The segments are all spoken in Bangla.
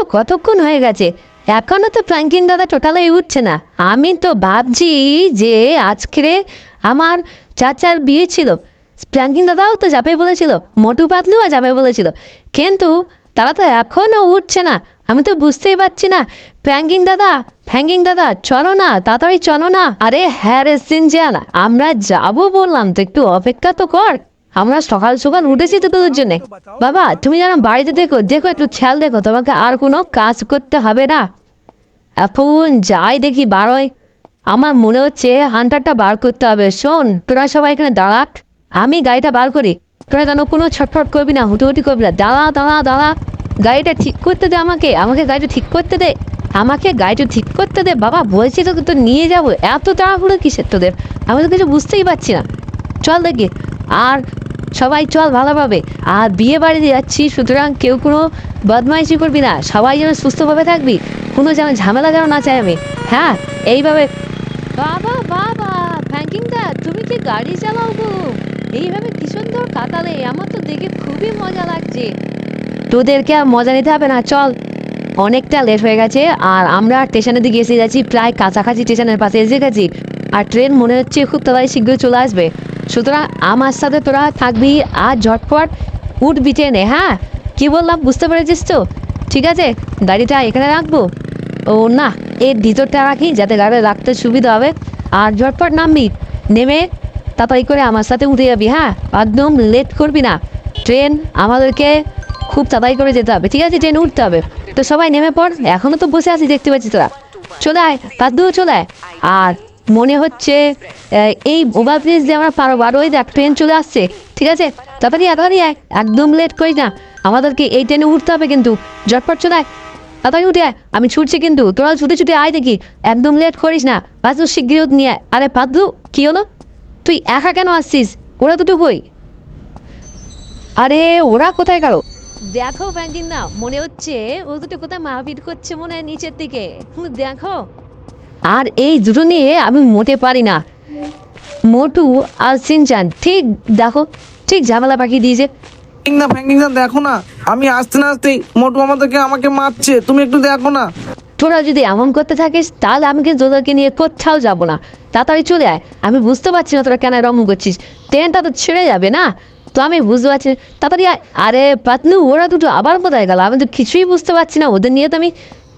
তো কতক্ষণ হয়ে গেছে? এখনও তো ফ্র্যাঙ্কিন দাদা টোটালি উঠছে না। আমি তো ভাবছি যে আজকে আমার চাচার বিয়ে ছিল। ফ্র্যাঙ্কিন দাদাও তো যাবে বলেছিল, মোটু পাতলুও যাবে বলেছিল। কিন্তু তারা তো এখনও উঠছে না। আমি তো বুঝতেই পারছি না। ফ্র্যাঙ্কিং দাদা ফ্র্যাঙ্কিং দাদা, চলো না, তাড়াতাড়ি চলো না। আরে হ্যাঁ রে সিনজিয়ান, আমরা যাব বললাম তো, একটু অপেক্ষা তো কর। আমরা সকাল সকাল উঠেছি তো তোদের জন্য। বাবা, তুমি যেন বাড়িতে দেখো দেখো একটু খেয়াল দেখো, তোমাকে আর কোনো কাজ করতে হবে না। এখন যাই দেখি বারোয়। আমার মনে হচ্ছে হান্টারটা বার করতে হবে। শোন, তোরা সবাই এখানে দাঁড়াক আমি গাড়িটা বার করি। তোরা যেন কোনো ছটফট করবি না, হুটোহুটি করবি না। দাঁড়া দাঁড়া দাঁড়া। গাড়িটা ঠিক করতে দে আমাকে। আমাকে গাড়িটা ঠিক করতে দে। আমাকে গাড়িটা ঠিক করতে দে। বাবা, বলছি তোকে তো নিয়ে যাব। এত তাড়াহুড়ো কিসের তোদের? আমি তো কিছু বুঝতেই পারছি না। চল দেখি। আর সবাই চল ভালোভাবে। আর বিয়ে বাড়িতে যাচ্ছি, সুতরাং কেউ কোনো বদমাইশি করবি না। সবাই যেন সুস্থভাবে থাকবি, কোনো যেন ঝামেলা যেন না চাই আমি। হ্যাঁ এইভাবে। বাবা বাবা ফ্যাঙ্কিং দা তুমি কি গাড়ি চালাও গো? এইভাবে কি সুন্দর কাতালে, আমার তো দেখে খুবই মজা লাগছে। তোদেরকে আর মজা নিতে হবে না, চল। অনেকটা লেট হয়ে গেছে, আর আমরা স্টেশনের দিকে এসে যাচ্ছি, প্রায় কাছাকাছি স্টেশনের পাশে, এসে গেছি। আর ট্রেন মনে হচ্ছে খুব তাড়াতাড়ি শীঘ্রই চলে আসবে। সুতরাং আমার সাথে তোরা থাকবি আর ঝটপট উঠবি ট্রেনে হ্যাঁ? কি বললাম, বুঝতে পেরেছিস তো? ঠিক আছে গাড়িটা এখানে রাখব। ও না, এর ভিতরটা রাখি যাতে গাড়ি রাখতে সুবিধা হবে। আর ঝটপট নামবি, নেমে তাড়াতাড়ি করে আমার সাথে উঠে যাবি হ্যাঁ? একদম লেট করবি না। ট্রেন আমাদেরকে খুব তাড়াতাড়ি করে যেতে হবে, ঠিক আছে? ট্রেন উঠতে হবে। তো সবাই নেমে পড়, এখনও তো বসে আছি, দেখতে পাচ্ছি তোরা। চলে আয় তার দিয়েও চলে আয়। আর মনে হচ্ছে এই ওভারব্রিজ দিয়ে আমরা পারো আর ওই দেখ ট্রেন চলে আসছে ঠিক আছে? আয়, তাড়াতাড়ি একদম লেট করিস না। আমাদেরকে এই ট্রেনে উঠতে হবে কিন্তু। ঝটপট চলে আয়। তাড়াতাড়ি উঠে আয় আমি ছুটছি কিন্তু। তোরা ছুটে ছুটে আয় দেখি। একদম লেট করিস না। পাতলু শিগগিরই নিয়ে আয়। আরে পাতলু কি হলো? তুই একা কেন আসছিস? ওরা দুটো কই আরে ওরা কোথায় কারও দেখো ব্যাঙ্কিন না মনে হচ্ছে ও দুটো কোথায় মারপিট করছে মনে হয় নিচের দিকে। দেখো। আর এই দুটো নিয়ে আমি মোটে পারি না। মোটু আর সিনচান ঠিক দেখো ঠিক ঝামেলা পাকিয়ে দিয়েছে। না ফ্যাঙ্কিং না দেখো না আমি আসতে না আসতেই মোটু আমাদেরকে আমাকে মারছে তুমি একটু দেখো না। তোরা যদি এমন করতে থাকিস তাহলে আমি কিন্তু তোদেরকে নিয়ে কোথাও যাব না। তাড়াতাড়ি চলে আয় আমি বুঝতে পারছি না তোরা কেন এরকম করছিস। ট্রেনটা তো ছেড়ে যাবে না? তো আমি বুঝতে পারছি না। তাড়াতাড়ি আরে পাতলু ওরা দুটো আবার কোথায় গেল? আমি তো কিছুই বুঝতে পারছি না ওদের নিয়ে তো আমি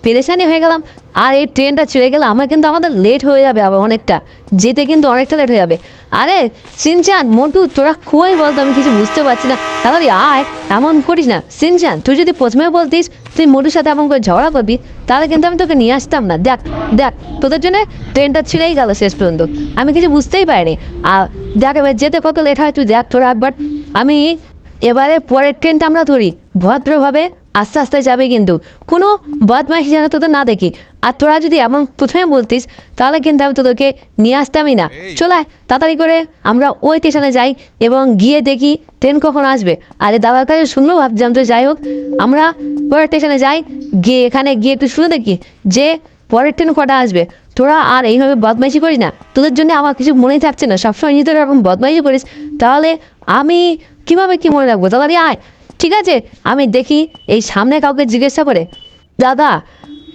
পেরেশানি হয়ে গেলাম, আর এই ট্রেনটা ছেড়ে গেলে আমার কিন্তু আমাদের লেট হয়ে যাবে আবার অনেকটা। যেতে কিন্তু অনেকটা লেট হয়ে যাবে। আরে, সিনচান মোটু তোরা খুবই বলতো? আমি কিছু বুঝতে পারছি না। তাহলে আয়, এমন করিস না। সিনচান, তুই যদি প্রথমে বলতিস, তুই মোটুর সাথে এমন করে ঝগড়া করবি, তাহলে কিন্তু আমি তোকে নিয়ে আসতাম না। দেখ দেখ, তোদের জন্য ট্রেনটা ছিঁড়েই গেল শেষ পর্যন্ত। আমি কিছু বুঝতেই পারিনি। আর দেখ, এবার যেতে কত লেট হয় তুই দেখ তোরা একবার। আমি এবারে পরের ট্রেনটা আমরা ধরি। ভদ্রভাবে আস্তে আস্তে যাবে কিন্তু। কোনো বদমাইশি যেন তোদের না দেখি। আর তোরা যদি এমন প্রথমে বলতিস তাহলে কিন্তু আমি তোদেরকে নিয়ে আসতামই না। চলায় তাড়াতাড়ি করে আমরা ওই স্টেশনে যাই এবং গিয়ে দেখি ট্রেন কখন আসবে। আরে দাদার কাছে শুনলেও ভাবছিলাম তো যাই হোক আমরা পরের স্টেশনে যাই গিয়ে এখানে গিয়ে একটু শুনে দেখি যে পরের ট্রেন কটা আসবে। তোরা আর এইভাবে বদমাইশি করিস না। তোদের জন্য আমার কিছু মনেই থাকছে না। সবসময় নিজেদের এরকম বদমাইশি করিস তাহলে আমি কীভাবে কি মনে রাখব? তাড়াতাড়ি আয়। ঠিক আছে আমি দেখি এই সামনে কাউকে জিজ্ঞাসা করে। দাদা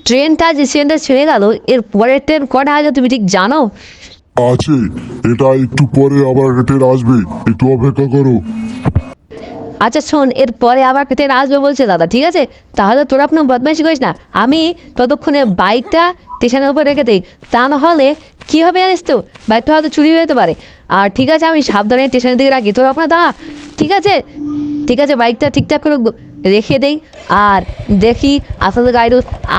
ট্রেনটা যে ট্রেনটা ছেড়ে গেল এর পরের ট্রেন কটা আছে তুমি ঠিক জানো? আছে এটা একটু পরে আবার ট্রেন আসবে একটু অপেক্ষা করো। আচ্ছা শোন এর পরে আবার ট্রেন আসবে বলছে দাদা ঠিক আছে? তাহলে তোরা আপনার বদমাইশি করিস না। আমি ততক্ষণে বাইকটা স্টেশনের উপর রেখে দিই। তা না হলে কী হবে জানিস তো? বাইকটা হয়তো চুরি হয়ে যেতে পারে। আর ঠিক আছে আমি সাবধানে স্টেশনের দিকে রাখি। তোরা আপনার দাঁড়া ঠিক আছে? ঠিক আছে, বাইকটা ঠিকঠাক করে রেখে দেই। আর দেখি আসলে গাড়ি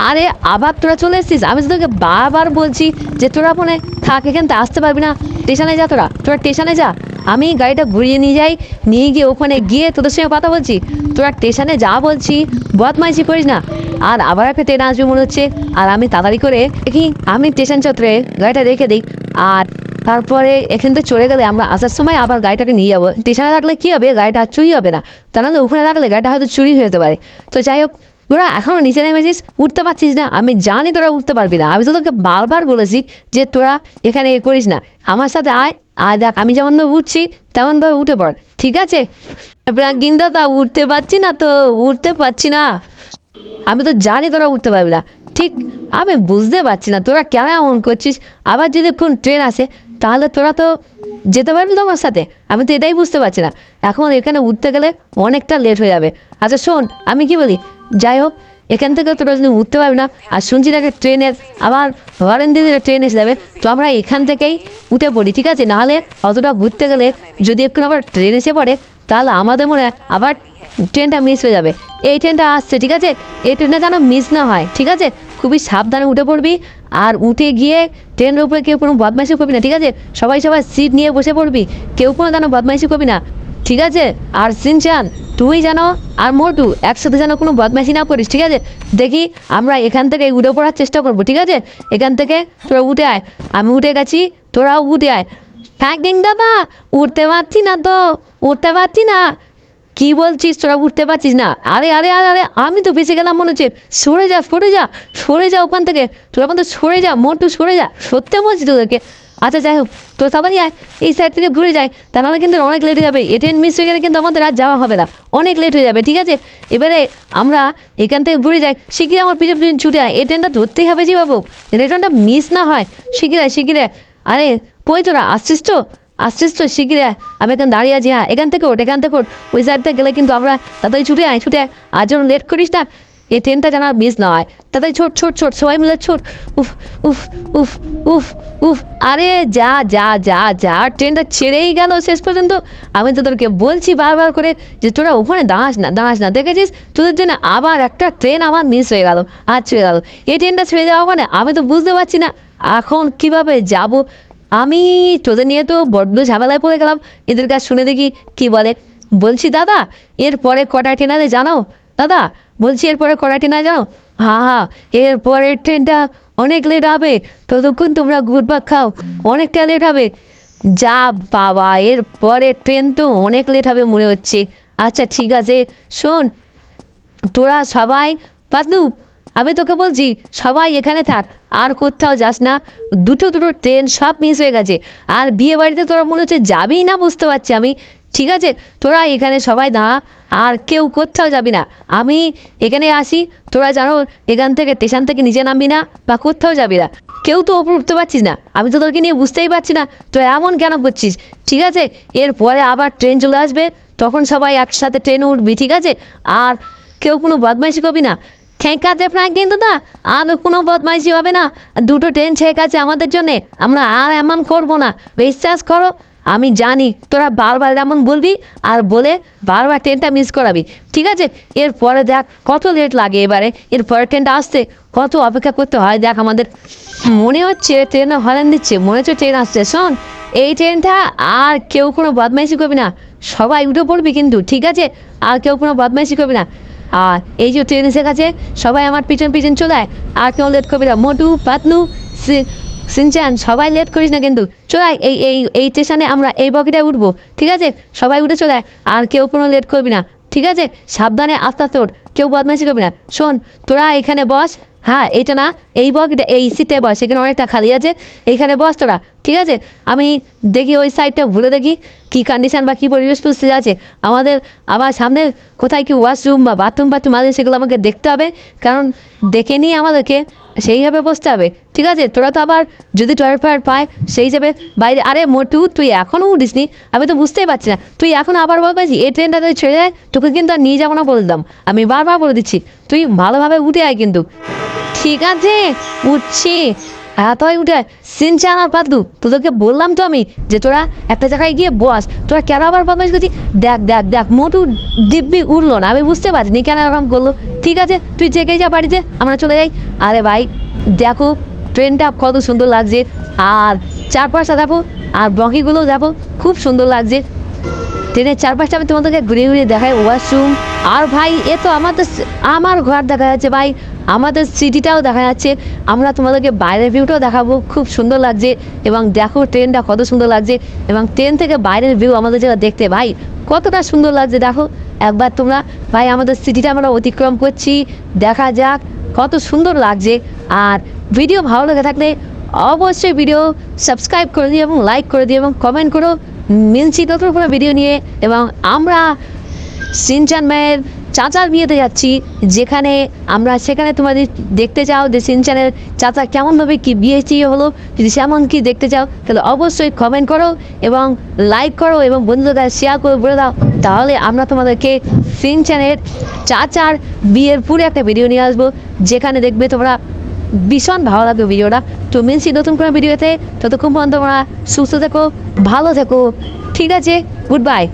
আরে আবার তোরা চলে এসেছিস? আমি তোকে বারবার বলছি যে তোরা মনে থাক, এখান থেকে আসতে পারবি না। স্টেশনে যা তোরা তোরা স্টেশনে যা। আমি গাড়িটা ঘুরিয়ে নিয়ে যাই, নিয়ে গিয়ে ওখানে গিয়ে তোদের সঙ্গে কথা বলছি। তোরা স্টেশনে যা বলছি, বদমাইশি করিস না। আর আবার একটা ট্রেন আসবে মনে হচ্ছে। আর আমি তাড়াতাড়ি করে দেখি, আমি স্টেশন চত্রে গাড়িটা রেখে দিই। আর তারপরে এখান থেকে চলে গেলে আমরা আসার সময় আবার গাড়িটাকে নিয়ে যাব। স্টেশনে রাখলে কী হবে? গাড়িটা চুরি হবে না। তা নাহলে ওখানে রাখলে গাড়িটা হয়তো চুরি হয়ে যেতে পারে। তো যাই হোক তোরা এখনও নিচে নেমেছিস, উঠতে পারছিস না। আমি জানি তোরা উঠতে পারবি না। আমি তো তোকে বারবার বলেছি যে তোরা এখানে এ করিস না। আমার সাথে আয়। আর দেখ, আমি যেমনভাবে উঠছি, তেমনভাবে উঠে পড়। ঠিক আছে? কিন্তু তা উঠতে পারছি না তো, উঠতে পারছি না। আমি তো জানি তোরা উঠতে পারবি না। ঠিক, আমি বুঝতে পারছি না। তোরা কেন এমন করছিস? আবার যদি কোন ট্রেন আসে তাহলে তোরা তো যেতে পারবি তো আমার সাথে? আমি তো এটাই বুঝতে পারছি না। এখন এখানে উঠতে গেলে অনেকটা লেট হয়ে যাবে। আচ্ছা শোন, আমি কি বলি? যাই হোক, এখান থেকে তোরা যদি উঠতে পারবি না, আর শুনছি নাকি ট্রেনের আবার হরেন দিদি ট্রেন এসে যাবে, তো আমরা এখান থেকেই উঠে পড়ি, ঠিক আছে? নাহলে অতটা ঘুরতে গেলে যদি একটু আবার ট্রেন এসে পড়ে, তাহলে আমাদের মনে হয় আবার ট্রেনটা মিস হয়ে যাবে। এই ট্রেনটা আসছে, ঠিক আছে? এই ট্রেনটা যেন মিস না হয়, ঠিক আছে? খুবই সাবধানে উঠে পড়বি। আর উঠে গিয়ে ট্রেনের উপরে কেউ কোনো বদমাইশি করবি না, ঠিক আছে? সবাই সবাই সিট নিয়ে বসে পড়বি। কেউ কোনো যেন বদমাইশি করবি না, ঠিক আছে? আর সিনচান, তুই জানো আর মোটু একসাথে যেন কোনো বদমাইশি না করিস, ঠিক আছে? দেখি আমরা এখান থেকে উঠে পড়ার চেষ্টা করব, ঠিক আছে? এখান থেকে তোরা উঠে আয়। আমি উঠে গেছি, তোরাও উঠে আয়। ফ্যাঁকিং দাদা উঠতে পারছি না তো, উঠতে পারছি না। কি বলছিস? তোরা উঠতে পারছিস না। আরে আরে আরে আরে, আমি তো বেঁচে গেলাম মনে হচ্ছে। সরে যা সরে যা সরে যা ওখান থেকে। তোরা আমাদের সরে যা মন মোটু, সরে যা। সত্যি বলছি তোদেরকে। আচ্ছা যাই হোক তোর সবাই আয়, এই সাইড থেকে ঘুরে যায় তা নাহলে কিন্তু অনেক লেট হয়ে যাবে। এ ট্রেন মিস হয়ে গেলে কিন্তু আমাদের আর যাওয়া হবে না। অনেক লেট হয়ে যাবে, ঠিক আছে? এবারে আমরা এখান থেকে ঘুরে যাই। শিখিরে আমার পিছনে পিছনে ছুটে আয়। এই ট্রেনটা ধরতেই হবে যে বাবু। এই ট্রেনটা মিস না হয়। শিখিরে শিখিরে আরে, কই তোরা? আসছিস তো? আসছিস তো আয়। আমি এখানে দাঁড়িয়ে আছি। হ্যাঁ এখান থেকে ওঠ, এখান থেকে ওঠ। ওই সাইড থেকে গেলে কিন্তু আমরা তাড়াতাড়ি ছুটে আয় ছুটে আয়। আর যেন লেট করিস না, এই ট্রেনটা যেন মিস না হয়। তাড়াতাড়ি ছোট ছোট ছোট, সবাই মিলে ছোট। উফ উফ উফ উফ উফ, আরে যা যা যা যা ট্রেনটা ছেড়েই গেল শেষ পর্যন্ত। আমি তোদেরকে বলছি বারবার করে যে তোরা ওখানে দাঁড়াস না দাঁড়াস না। দেখেছিস? তোদের জন্য আবার একটা ট্রেন আবার মিস হয়ে গেল আর ছেড়ে গেল। এই ট্রেনটা ছেড়ে যাওয়া মানে আমি তো বুঝতে পারছি না। এখন কীভাবে যাব? আমি তোদের নিয়ে তো বড্ড ঝামেলায় পড়ে গেলাম। এদের কাছে শুনে দেখি কি বলে। বলছি, দাদা, এরপরে কটা ট্রেন আছে জানো দাদা, বলছি, এরপরে কটা ট্রেন জানো হ্যাঁ হ্যাঁ এরপরের ট্রেনটা অনেক লেট হবে। ততক্ষণ তোমরা ঘুরপাক খাও, অনেকটা লেট হবে। যা বাবা এর পরে ট্রেন তো অনেক লেট হবে মনে হচ্ছে। আচ্ছা ঠিক আছে, শোন, তোরা সবাই পাতলু আমি তোকে বলছি, সবাই এখানে থাক, আর কোথাও যাস না। দুটো দুটো ট্রেন সব মিস হয়ে গেছে। আর বিয়ে বাড়িতে তোরা মনে হচ্ছে যাবেই না বুঝতে পারছি আমি। ঠিক আছে, তোরা এখানে সবাই দাঁড়া, আর কেউ কোথাও যাবি না। আমি এখানে আসি, তোরা জানো এখান থেকে স্টেশন থেকে নিচে নামবি না, বা কোথাও যাবি না। কেউ তো ওপর উঠতে পারছিস না। আমি তো তোদেরকে নিয়ে বুঝতেই পারছি না তো এমন কেন করছিস? ঠিক আছে, এরপরে আবার ট্রেন চলে আসবে। তখন সবাই একসাথে ট্রেনে উঠবি, ঠিক আছে? আর কেউ কোনো বদমাইশি করবি না। ঠিক আছে ফ্র্যাঙ্কিন দাদা আর কোনো বদমাইশি হবে না। দুটো ট্রেন ঠিক আছে আমাদের জন্যে। আমরা আর এমন করব না। বিশ্বাস করো, আমি জানি তোরা বারবার এমন বলবি আর বলে বারবার ট্রেনটা মিস করাবি। ঠিক আছে? এরপরে দেখ কত লেট লাগে এবারে। এরপরে ট্রেনটা আসতে কত অপেক্ষা করতে হয় দেখ আমাদের। মনে হচ্ছে ট্রেনে হরেন দিচ্ছে, মনে হচ্ছে ট্রেন আসছে। শোন, এই ট্রেনটা আর কেউ কোনো বদমাইশি করবি না। সবাই উঠে পড়বি কিন্তু, ঠিক আছে? আর কেউ কোনো বদমাইশি করবি না। আর এই যে ট্রেন এসে গেছে, সবাই আমার পিছন পিছন চলে আয়। আর কেউ লেট করবি না। মোটু, পাতনু সিনচান, সবাই লেট করিস না কিন্তু। চলে এই এই এই স্টেশনে আমরা এই বগিটায় উঠবো, ঠিক আছে? সবাই উঠে চলে আর কেউ কোনো লেট করবি না। ঠিক আছে? সাবধানে, আস্তে আস্তে ওঠ। কেউ বদমাইশি করবি না। শোন, তোরা এখানে বস। হ্যাঁ এটা না, এই বগিটা এই সিটে বস। এখানে অনেকটা খালি আছে। এইখানে বস তোরা, ঠিক আছে? আমি দেখি ওই সাইডটা ঘুরে দেখি কী কন্ডিশন বা কী পরিবেশ পরিস্থিতি আছে। আমাদের আবার সামনে কোথায় কি ওয়াশরুম বা বাথরুম বাথরুম আছে, সেগুলো আমাকে দেখতে হবে। কারণ দেখে নিয়ে আমাদেরকে। সেইভাবে বসতে হবে। ঠিক আছে? তোরা তো আবার যদি টয়লেট ফয়লেট পায়, সেই হিসেবে বাইরে আরে মোটু তুই এখনও উঠিসনি আমি তো বুঝতেই পারছি না। তুই এখন আবার বল পাইছি এই ট্রেনটা তুই ছেড়ে দেয়, তোকে কিন্তু আর নিয়ে যাব না বলতাম আমি বারবার বলে দিচ্ছি, তুই ভালোভাবে উঠে আয় কিন্তু। ঠিক আছে? উঠছি। এতই উঠে সিনচান আর পাতলু তোদেরকে বললাম তো আমি যে তোরা একটা জায়গায় গিয়ে বস। তোরা কেন আবার বদমাইশ করছিস? দেখ দেখ দেখ, মোটু দিব্যি উঠল না। আমি বুঝতে পারিনি কেন এরকম করল। ঠিক আছে, তুই জেগে যা বাড়িতে, আমরা চলে যাই। আরে ভাই, দেখো ট্রেনটা কত সুন্দর লাগছে। আর চারপাশটা দেখো, আর বগিগুলো দেখো, খুব সুন্দর লাগছে। ট্রেনের চারপাশটা আমি তোমাদেরকে ঘুরে ঘুরে দেখাই ওয়াশরুম আর ভাই, এ তো আমাদের আমার ঘর দেখা যাচ্ছে ভাই। আমাদের সিটিটাও দেখা যাচ্ছে। আমরা তোমাদেরকে বাইরের ভিউটাও দেখাবো, খুব সুন্দর লাগছে। এবং দেখো ট্রেনটা কত সুন্দর লাগছে। এবং ট্রেন থেকে বাইরের ভিউ আমাদের যেটা দেখতে, ভাই, কতটা সুন্দর লাগছে, দেখো। একবার তোমরা, ভাই, আমাদের সিটিটা আমরা অতিক্রম করছি। দেখা যাক কত সুন্দর লাগছে। আর ভিডিও ভালো লেগে থাকলে অবশ্যই ভিডিও সাবস্ক্রাইব করে দিও এবং লাইক করে দিও এবং কমেন্ট করো। মিলছি নতুন কোনো ভিডিও নিয়ে এবং আমরা সিনচান ম্যানের চাচার বিয়েতে যাচ্ছি, যেখানে আমরা সেখানে তোমাদের দেখতে চাও, যে সিনচানের চাচা কেমনভাবে কি বিয়ে টিয়ে হলো, যদি সেমন কি দেখতে চাও, তাহলে অবশ্যই কমেন্ট করো এবং লাইক করো এবং বন্ধুদের শেয়ার করে বলে দাও। তাহলে আমরা তোমাদেরকে সিনচানের চাচার বিয়ের পুরো একটা ভিডিও নিয়ে আসব, যেখানে দেখবে তোমরা ভীষণ ভালো লাগবে ভিডিওটা। তো মিলছি নতুন কোনো ভিডিওতে ততক্ষণ পর্যন্ত তোমরা সুস্থ থেকো, ভালো থেকো। ঠিক আছে গুড বাই